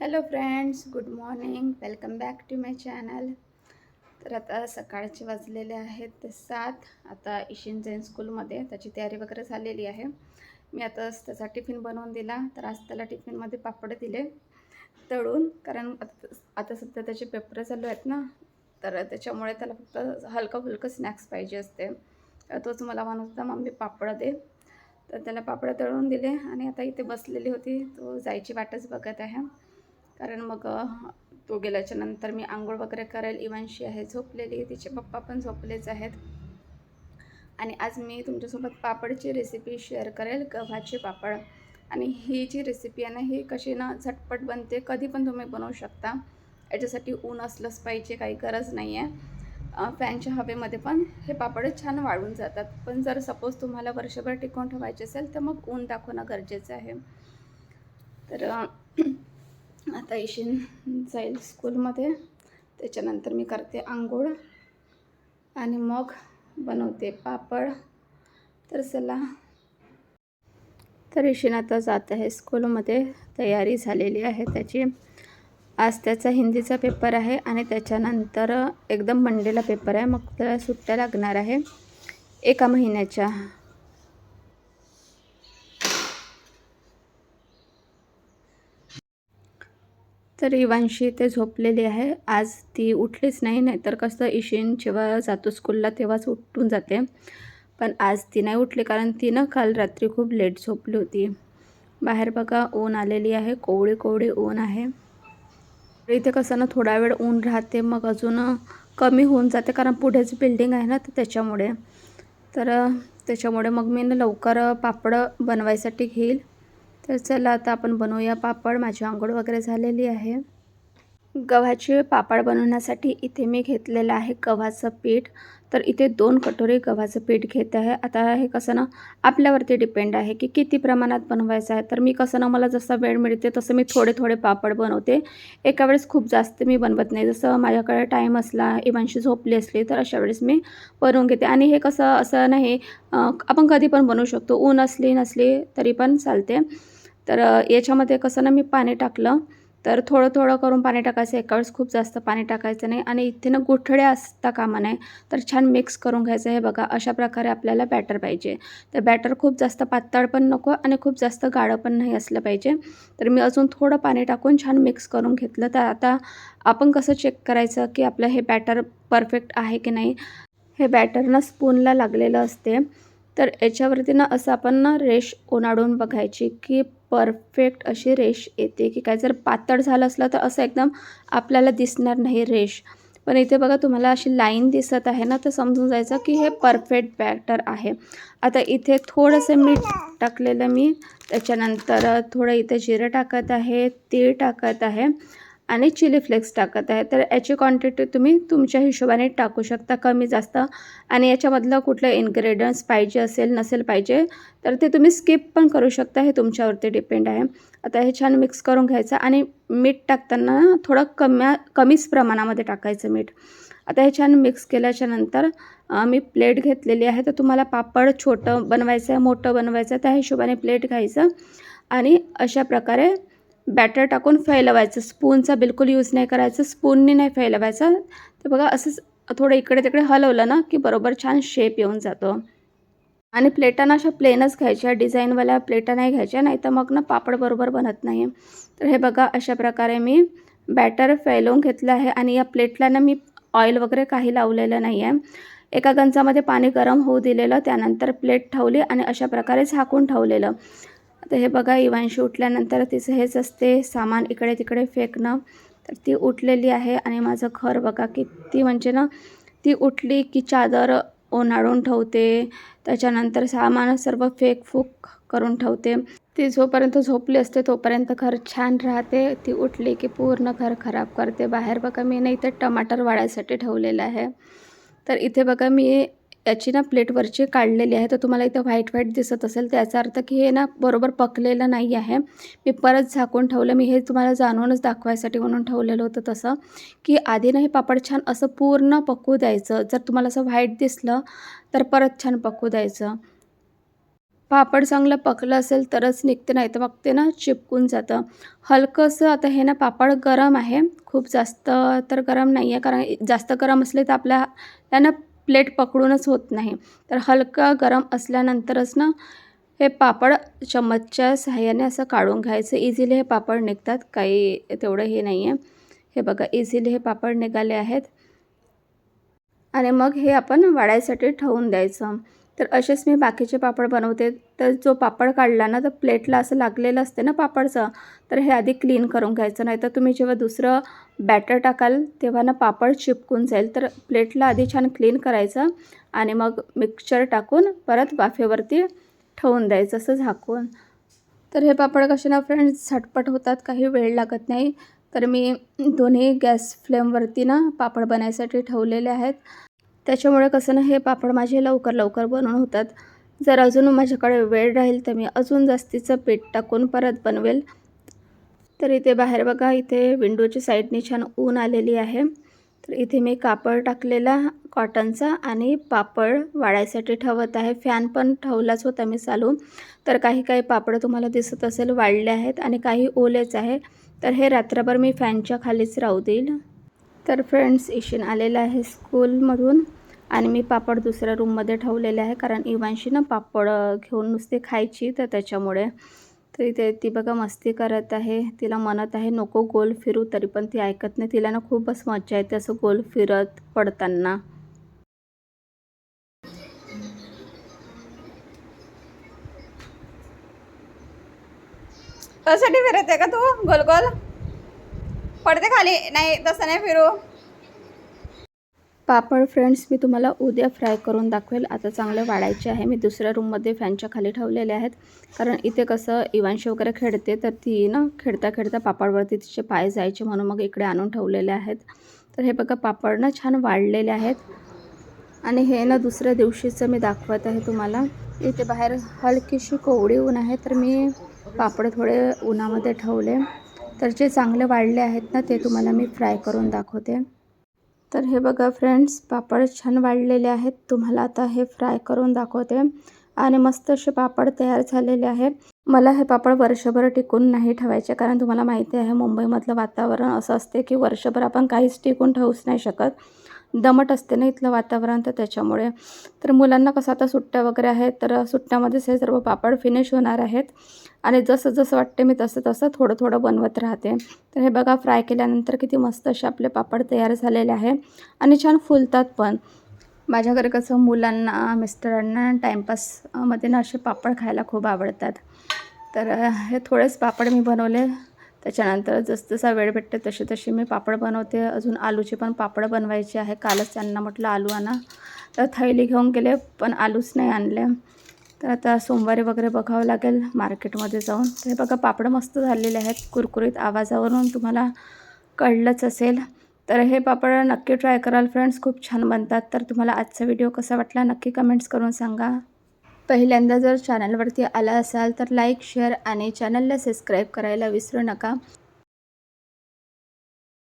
Hello friends good morning. Welcome back to my channel. तर आता सकाळचे वाजलेले आहेत ते सात. आता इशिन जैन स्कूलमध्ये त्याची तयारी वगैरे झालेली आहे. मी आता त्याचा टिफिन बनवून दिला. तर आज त्याला टिफिनमध्ये पापड दिले तळून. कारण आता सध्या त्याचे पेपर चालू आहेत ना तर त्याच्यामुळे त्याला फक्त हलकं फुलकं स्नॅक्स पाहिजे असते. तोच मला म्हणत होता मम्मी पापड दे. तर त्याला पापड तळून दिले आणि आता इथे बसलेली होती. तो जायची वाटच बघत आहे. कारण मग तो गेल्याच्यानंतर मी आंघोळ वगैरे करेल. इवांशी आहे झोपलेली तिचे पप्पा पण झोपलेच आहेत. आणि आज मी तुमच्यासोबत पापडची रेसिपी शेअर करेल गव्हाचे पापड. आणि ही जी रेसिपी आहे ना ही कशी ना झटपट बनते. कधी पण तुम्ही बनवू शकता. याच्यासाठी ऊन असलंच पाहिजे काही गरज नाही आहे फॅनच्या हवेमध्ये पण हे पापड छान वाळून जातात. पण जर सपोज तुम्हाला वर्षभर टिकवून ठेवायचे असेल तर मग ऊन दाखवणं गरजेचं आहे. तर आता इशिन जाईल स्कूलमध्ये त्याच्यानंतर मी करते आंघोळ आणि मग बनवते पापड. तर चला. तर इशिन आता जात आहे स्कूलमध्ये तयारी झालेली आहे त्याची. आज त्याचा हिंदीचा पेपर आहे आणि त्याच्यानंतर एकदम मंडेला पेपर आहे. मग त्याला सुट्ट्या लागणार आहे. एका महिन्याच्या. तर इवांशी ते झोपलेली आहे. आज ती उठलीच नाही नाहीतर कसं इशिन जेव्हा जातो स्कूलला तेव्हाच उठून जाते. पण आज ती नाही उठली कारण ती ना काल रात्री खूप लेट झोपली होती. बाहेर बघा ऊन आलेली आहे. कोवळी कोवळी ऊन आहे. इथे कसं ना थोडा वेळ ऊन राहते मग अजून कमी होऊन जाते कारण पुढेच बिल्डिंग आहे ना तर त्याच्यामुळे. तर त्याच्यामुळे मग मी ना लवकर पापड बनवायसाठी घेईल. तर चला आता आपण बनवूया पापड. माझी आंघोळ वगैरे झालेली आहे. गव्हाचे पापड बनवण्यासाठी इथे मी घेतलेलं आहे गव्हाचं पीठ. तर इथे दोन कटोरी गव्हाचं पीठ घेत आहे. आता हे कसं ना आपल्यावरती डिपेंड आहे की किती प्रमाणात बनवायचं आहे. तर मी कसं ना मला जसा वेळ मिळते तसं मी थोडे थोडे पापड बनवते. एका वेळेस खूप जास्त मी बनवत नाही. जसं माझ्याकडे टाईम असला इवांशी झोपली असली तर अशा वेळेस मी बनवून घेते. आणि हे कसं असं नाही आपण कधी पण बनवू शकतो. ऊन असली नसली तरी पण चालते. तर याच्यामध्ये कसं ना मी पाणी टाकलं तर थोडं थोडं करून पाणी टाकायचं. एका वेळेस खूप जास्त पाणी टाकायचं नाही आणि इथे ना गुठळ्या असता कामा नये तर छान मिक्स करून घ्यायचं. हे बघा अशा प्रकारे आपल्याला बॅटर पाहिजे. तर बॅटर खूप जास्त पातळ पण नको आणि खूप जास्त गाढं पण नाही असलं पाहिजे. तर मी अजून थोडं पाणी टाकून छान मिक्स करून घेतलं. तर आता आपण कसं चेक करायचं की आपलं हे बॅटर परफेक्ट आहे की नाही? हे बॅटर ना स्पूनला लागलेलं असते. तर याच्यावरती ना असं आपण ना रेश ओनाडून बघायची की परफेक्ट अशी रेश येते की काय? जर पातळ झालं असलं तर असं एकदम आपल्याला दिसणार नाही रेश पण इथे बघा तुम्हाला अशी लाईन दिसत आहे ना तर समजून जायचं की हे परफेक्ट बॅटर आहे. आता इथे थोडंसं मीठ टाकलेलं मी. त्याच्यानंतर थोडं इथे जिरं टाकत आहे तीळ टाकत आहे. आणि चिली फ्लेक्स टाकत आहे. तर याची क्वांटिटी तुम्ही तुमच्या हिशोबाने टाकू शकता कमी जास्त. आणि याच्यामधलं कुठलं इन्ग्रेडियंट्स पाहिजे असेल नसेल पाहिजे तर ते तुम्ही स्किप पण करू शकता हे तुमच्यावरती डिपेंड आहे. आता हे छान मिक्स करून घ्यायचं आणि मीठ टाकताना थोडं कम्या कमीच प्रमाणामध्ये टाकायचं मीठ. आता हे छान मिक्स केल्याच्यानंतर मी प्लेट घेतलेली आहे तर तुम्हाला पापड छोटं बनवायचं आहे मोठं बनवायचं आहे त्या हिशोबाने प्लेट घ्यायचं. आणि अशा प्रकारे बॅटर टाकून फैलवायचं स्पूनचा बिलकुल यूज नाही करायचं स्पूननी नाही फैलवायचं तर बघा असंच थोडं इकडे तिकडे हलवलं ना की बरोबर छान शेप येऊन जातो. आणि प्लेटांना अशा प्लेनच घ्यायच्या डिझाईनवाल्या प्लेटा नाही घ्यायच्या नाही तर मग ना पापड बरोबर बनत नाही. तर हे बघा अशा प्रकारे मी बॅटर फैलवून घेतलं आहे. आणि या प्लेटला ना मी ऑइल वगैरे काही लावलेलं नाही आहे एका गंजामध्ये पाणी गरम होऊ दिलेलं त्यानंतर प्लेट ठेवली आणि अशा प्रकारे झाकून ठेवलेलं. तर हे बघा इवांशी उठल्यानंतर तिचं हेच असते सामान इकडे तिकडे फेकणं. तर ती उठलेली आहे आणि माझं घर बघा किती म्हणजे ना ती उठली की चादर ओनाडून ठेवते. त्याच्यानंतर सामान सर्व फेकफूक करून ठेवते. ती जोपर्यंत झोपली असते तोपर्यंत घर छान राहते. ती उठली की पूर्ण घर खराब करते. बाहेर बघा मी ना इथे टमाटर वाढायसाठी ठेवलेलं आहे. तर इथे बघा मी याची ना प्लेटवरची काढलेली आहे. तर तुम्हाला इथं व्हाईट व्हाईट दिसत असेल. त्याचा अर्थ की हे ना बरोबर पकलेलं नाही आहे. मी परत झाकून ठेवलं. मी हे तुम्हाला जाणूनच दाखवायसाठी म्हणून ठेवलेलं होतं तसं. की आधी ना हे पापड छान असं पूर्ण पकवू द्यायचं. जर तुम्हाला असं व्हाईट दिसलं तर परत छान पकवू द्यायचं. पापड चांगलं पकलं असेल तरच निघते. नाही तर मग ते ना चिपकून जातं. हलकंसं आता हे ना पापड गरम आहे. खूप जास्त तर गरम नाही आहे कारण जास्त गरम असले तर आपल्या त्यांना प्लेट पकडूनच होत नाही. तर हलका गरम असल्यानंतरच ना हे पापड चम्मचच्या सहाय्याने असं काढून घ्यायचं. इझिली हे पापड निघतात. काही तेवढं हे नाही आहे हे बघा इझिली हे पापड निघाले आहेत. आणि मग हे आपण वाढायसाठी ठेवून द्यायचं. तर असेच मी बाकीचे पापड बनवते. तर जो पापड काढला ना तर प्लेटला असं लागलेलं असते ना पापडचं तर हे आधी क्लीन करून घ्यायचं. नाही तर तुम्ही जेव्हा दुसरं बॅटर टाकाल तेव्हा ना पापड चिपकून जाईल. तर प्लेटला आधी छान क्लीन करायचं आणि मग मिक्सचर टाकून परत वाफेवरती ठेवून द्यायचं असं झाकून. तर हे पापड कसे ना फ्रेंड्स झटपट होतात काही वेळ लागत नाही. तर मी दोन्ही गॅस फ्लेमवरती ना पापड बनायसाठी ठेवलेले आहेत. त्याच्यामुळे कसं ना हे पापड माझे लवकर लवकर बनवून होतात. जर अजून माझ्याकडे वेळ राहील तर मी अजून जास्तीचं पीठ टाकून परत बनवेल. तर इथे बाहेर बघा इथे विंडोच्या साईडने छान ऊन आलेली आहे. तर इथे मी कापड टाकलेला कॉटनचा आणि पापड वाळायसाठी ठेवत आहे. फॅन पण ठेवलाच होता मी चालू. तर काही काही पापड तुम्हाला दिसत असेल वाळले आहेत आणि काही ओलेच आहे. तर हे रात्रभर मी फॅनच्या खालीच राहू देईल. तर फ्रेंड्स इशिन आलेलं आहे स्कूलमधून आणि मी पापड दुसऱ्या रूममध्ये ठेवलेले आहे कारण इवांशी ना पापड घेऊन नुसते खायची तर त्याच्यामुळे. तर इथे ती बघा मस्ती करत आहे तिला म्हणत आहे नको गोल फिरू तरी पण ती ऐकत नाही. तिला ना खूपच मज्जा येते असं गोल फिरत पडताना. त्यासाठी फिरत आहे का तू? गोल गोल पडते खाली. नाही तसं नाही फिरू. पापड फ्रेंड्स मी तुम्हाला उद्या फ्राय करून दाखवेल. आता चांगले वाढायचे आहे. मी दुसऱ्या रूममध्ये फॅनच्या खाली ठेवलेले आहेत. कारण इथे कसं इवांशी वगैरे खेळते तर ती ना खेळता खेळता पापडवरती तिचे पाय जायचे म्हणून मग इकडे आणून ठेवलेले आहेत. तर हे बघा पापड ना छान वाढलेले आहेत. आणि हे ना दुसऱ्या दिवशीचं मी दाखवत आहे तुम्हाला. इथे बाहेर हलकीशी कोवडी ऊन आहे तर मी पापड थोडे उन्हामध्ये ठेवले. तर जे चांगले वाढले आहेत ना ते तुम्हाला मी फ्राय करून दाखवते. तर हे बघा फ्रेंड्स पापड छान वाढलेले आहेत. तुम्हाला आता हे फ्राय करून दाखवते. आणि मस्त असे पापड तयार झालेले आहे. मला हे पापड वर्षभर टिकून नाही ठेवायचे कारण तुम्हाला माहिती आहे मुंबईमधलं वातावरण असं असते की वर्षभर आपण काहीच टिकून ठेवूच नाही शकत. दमट असते ना इथलं वातावरण तर त्याच्यामुळे. तर मुलांना कसं आता सुट्ट्या वगैरे आहेत तर सुट्ट्यामध्येच हे सर्व पापड फिनिश होणार आहेत. आणि जसं जसं वाटते मी तसं तसं थोडं थोडं बनवत राहते. तर हे बघा फ्राय केल्यानंतर किती मस्त असे आपले पापड तयार झालेले आहे. आणि छान फुलतात पण. माझ्या घरी कसं मुलांना मिस्टरांना टाईमपासमध्ये ना असे पापड खायला खूप आवडतात. तर हे थोडेच पापड मी बनवले. त्याच्यानंतर जसजसा वेळ भेटते तसे तसे मी पापड बनवते. अजून आलूचे पण पापड बनवायचे आहे. कालच त्यांना म्हटलं आलू आणा. तर थैली घेऊन गेले पण आलूच नाही आणले. तर आता सोमवारी वगैरे बघावं लागेल मार्केटमध्ये जाऊन. तर हे बघा पापड मस्त झालेले आहेत. कुरकुरीत आवाजावरून तुम्हाला कळलंच असेल. तर हे पापड नक्की ट्राय कराल फ्रेंड्स. खूप छान बनतात. तर तुम्हाला आजचा व्हिडिओ कसा वाटला नक्की कमेंट्स करून सांगा. पहिल्यांदा जर चॅनलवरती आला असाल तर लाईक शेअर आणि चॅनलला सबस्क्राईब करायला विसरू नका.